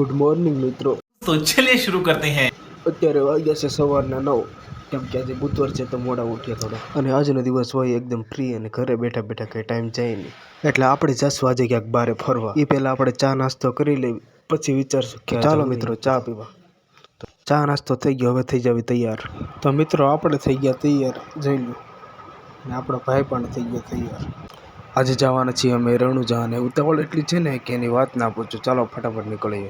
Good morning મિત્રો. તો ચલીએ શરૂ કરતે હૈ. અત્યારે વાગ્યા છે સવારના નવ. કેમ કે આજે બુધવાર છે તો મોડા ઉઠ્યા થોડા. અને આજનો દિવસ હોય એકદમ ફ્રી અને ઘરે બેઠા બેઠા કઈ ટાઈમ જાય નહીં. એટલે આપણે જશું આજે ક્યાંક બારે ફરવા. એ પહેલાં આપણે ચા નાસ્તો કરી લેવી. પછી વિચારશું કે ચાલો મિત્રો ચા પીવા. ચા નાસ્તો થઈ ગયો. હવે થઈ જવી તૈયાર. તો મિત્રો આપણે થઈ ગયા તૈયાર. જઈ લો ને આપણો ભાઈ પણ થઈ ગયો તૈયાર. આજે જવાના છીએ અમે રણુજા અને ઉતાવળ એટલી છે ને કે એની વાત ના પૂછો. ચાલો ફટાફટ નીકળીએ.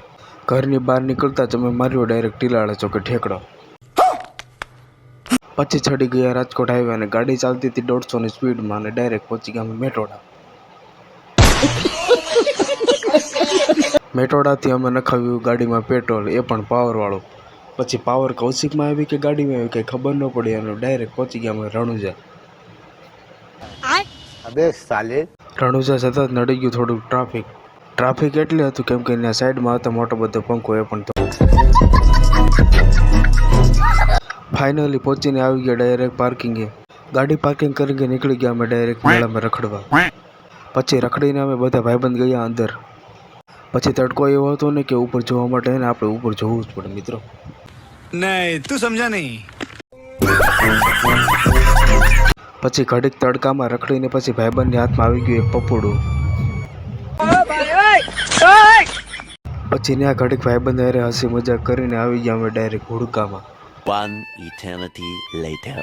ઘરની બહાર નીકળતા જ અમે માર્યો ડાયરેક્ટ ટીલાળા ચોકે ઠેકડો. પછી ચડી ગયા રાજકોટ હાઈવે અને ગાડી ચાલતી હતી દોઢસોની સ્પીડમાં અને ડાયરેક્ટ પહોંચી ગયા અમે મેટોડા. મેટોડાથી અમે નખાવ્યું ગાડીમાં પેટ્રોલ, એ પણ પાવરવાળું પછી પાવર કૌશિકમાં આવી કે ગાડીમાં આવી કંઈ ખબર ન પડી અને ડાયરેક્ટ પહોંચી ગયા અમે રણુજા. અબે સાલે રણુજા સતત નડી ગયું થોડુંક ટ્રાફિક ટ્રાફિક એટલે હતું કેમ કે એના સાઈડમાં હતો મોટો બધો પંખો એ પણ તો ફાઇનલી પહોંચીને આવી ગયા ડાયરેક્ટ પાર્કિંગે ગાડી પાર્કિંગ કરીને નીકળી ગયા અમે ડાયરેક્ટ મેળામાં રખડવા પછી રખડીને અમે બધા ભાઈબંધ ગયા અંદર પછી તડકો એવો હતો ને કે ઉપર જોવા માટે ને આપણે ઉપર જવું જ પડે મિત્રો નહીં તું સમજા નહીં પછી ઘડીક તડકામાં રખડીને પછી ભાઈબંધની હાથમાં આવી ગયું એક પપોડું પછી ત્યાં ઘડીક ભાઈબંધ અરે હસી મજાક કરીને આવી ગયા અમે ડાયરેક્ટ હુડકામાં One eternity later.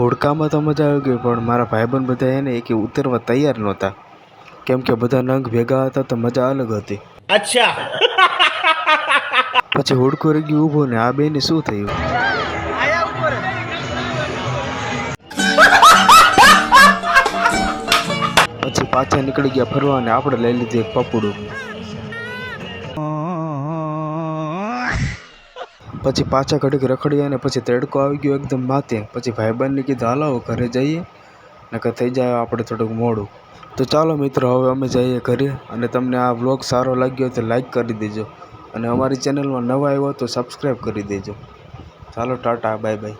હોડકામાં તો મજા આવી ગઈ પણ મારા ભાઈબંધ બધા એને એક ઉતરવા તૈયાર નહોતા. કેમ કે બધા નંગ ભેગા હતા તો મજા અલગ હતી. અચ્છા. પછી હોડકો રહી ઊભો ને આ બેને શું થયું? પછી પાછા નીકળી ગયા ફરવા અને આપણે લઈ લીધું એક પપડું પછી પાછા ઘડીક રખડ્યા અને પછી તડકો આવી ગયો એકદમ માથે. પછી ભાઈબંધને કીધું, હાલો ઘરે જઈએ. નકર થઈ જાય આપણે થોડુંક મોડું. તો ચાલો મિત્રો, હવે અમે જઈએ ઘરે અને તમને આ વ્લોગ સારો લાગ્યો તો લાઈક કરી દેજો. અને અમારી ચેનલમાં નવા આવ્યો તો સબસ્ક્રાઈબ કરી દેજો. ચાલો, ટાટા બાય બાય